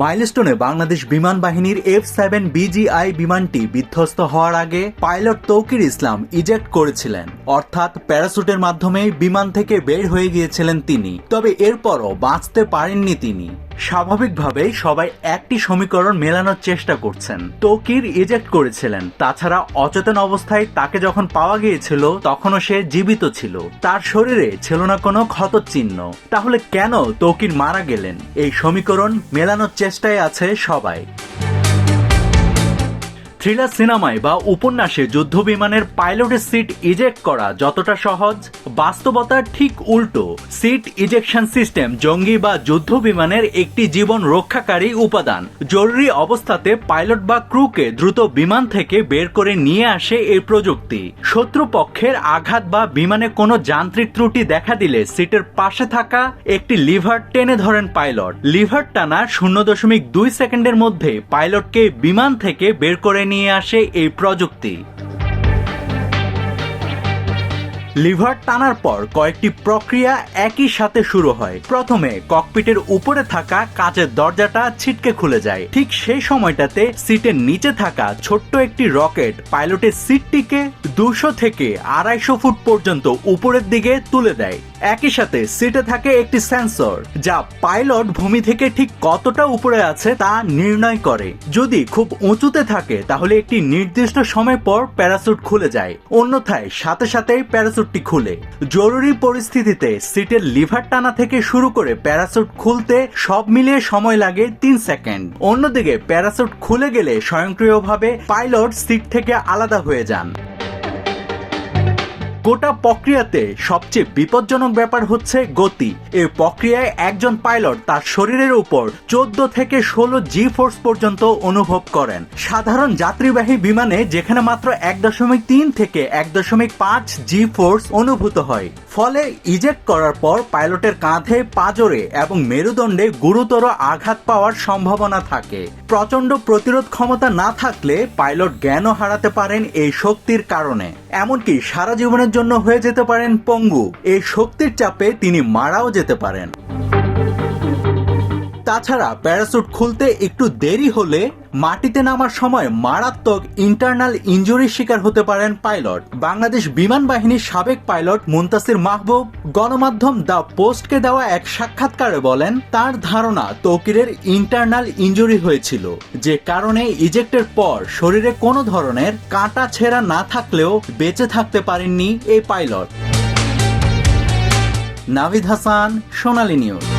মাইলস্টোনে বাংলাদেশ বিমান বাহিনীর F seven BGI বিমানটি বিধ্বস্ত হওয়ার আগে পাইলট তৌকির ইসলাম ইজেক্ট করেছিলেন। অর্থাৎ প্যারাসুটের মাধ্যমে বিমান থেকে বের হয়ে গিয়েছিলেন তিনি। তবে এরপরও বাঁচতে পারেননি তিনি। স্বাভাবিকভাবেই সবাই একটি সমীকরণ মেলানোর চেষ্টা করছেন। তকির ইজেক্ট করেছিলেন। তাছাড়া অচেতন অবস্থায় তাকে যখন পাওয়া গিয়েছিল, তখনও সে জীবিত ছিল। তার শরীরে ছিল না কোনো ক্ষত চিহ্ন তাহলে কেন তকির মারা গেলেন? এই সমীকরণ মেলানোর চেষ্টায় আছে সবাই। থ্রিলার সিনেমায় বা উপন্যাসে যুদ্ধ বিমানের পাইলটের সিট ইজেক্ট করা যতটা সহজ বাস্তবতার ঠিক উল্টো। সিট ইজেকশন সিস্টেম জঙ্গি বা যুদ্ধ বিমানের একটি জীবন রক্ষাকারী উপাদান। জরুরি অবস্থাতে পাইলট বা ক্রুকে দ্রুত বিমান থেকে বের করে নিয়ে আসে এই প্রযুক্তি। শত্রুপক্ষের আঘাত বা বিমানে কোনো যান্ত্রিক ত্রুটি দেখা দিলে সিটের পাশে থাকা একটি লিভার টেনে ধরেন পাইলট। লিভার টানা শূন্য দশমিক দুই সেকেন্ডের মধ্যে পাইলটকে বিমান থেকে বের করে নিয়ে আসে এই প্রযুক্তি। লিভার টানার পর কয়েকটি প্রক্রিয়া একই সাথে শুরু হয়। প্রথমে ককপিটের উপরে থাকা কাচের দরজাটা ছিটকে খুলে যায়। ঠিক সেই সময়টাতে সিটের নিচে থাকা ছোট্ট একটি রকেট পাইলটের সিটটিকে দুশো থেকে আড়াইশো ফুট পর্যন্ত উপরের দিকে তুলে দেয়। একই সাথে সিটে থাকে একটি সেন্সর যা পাইলট ভূমি থেকে ঠিক কতটা উপরে আছে তা নির্ণয় করে। যদি খুব উঁচুতে থাকে তাহলে একটি নির্দিষ্ট সময় পর প্যারাসুট খুলে যায়। অন্যথায় সাথে সাথেই প্যারাসুটটি খুলে। জরুরি পরিস্থিতিতে সিটের লিভার টানা থেকে শুরু করে প্যারাসুট খুলতে সব মিলিয়ে সময় লাগে তিন সেকেন্ড। অন্যদিকে প্যারাসুট খুলে গেলে স্বয়ংক্রিয়ভাবে পাইলট সিট থেকে আলাদা হয়ে যান। গোটা প্রক্রিয়াতে সবচেয়ে বিপজ্জনক ব্যাপার হচ্ছে গতি। এ প্রক্রিয়ায় একজন পাইলট তার শরীরের উপর চোদ্দ থেকে ষোলো জি ফোর্স পর্যন্ত অনুভব করেন। সাধারণ যাত্রীবাহী বিমানে যেখানে মাত্র এক দশমিক তিন থেকে এক দশমিক পাঁচ জি ফোর্স অনুভূত হয়। ফলে ইজেক্ট করার পর পাইলটের কাঁধে পাজরে এবং মেরুদণ্ডে গুরুতর আঘাত পাওয়ার সম্ভাবনা থাকে। প্রচণ্ড প্রতিরোধ ক্ষমতা না থাকলে পাইলট জ্ঞানও হারাতে পারেন এই শক্তির কারণে। এমনকি সারা জীবনের জন্য হয়ে যেতে পারেন পঙ্গু। এই শক্তির চাপে তিনি মারাও যেতে পারেন। তাছাড়া প্যারাসুট খুলতে একটু দেরি হলে মাটিতে নামার সময় মারাত্মক ইন্টারনাল ইঞ্জুরির শিকার হতে পারেন পাইলট। বাংলাদেশ বিমান বাহিনীর সাবেক পাইলট মুন্তাসির মাহবুব গণমাধ্যম দ্য পোস্টকে দেওয়া এক সাক্ষাৎকারে বলেন, তার ধারণা তৌকিরের ইন্টারনাল ইঞ্জুরি হয়েছিল, যে কারণে ইজেক্টের পর শরীরে কোনো ধরনের কাঁটা ছেঁড়া না থাকলেও বেঁচে থাকতে পারেননি এই পাইলট। নাভিদ হাসান, সোনালী নিউজ।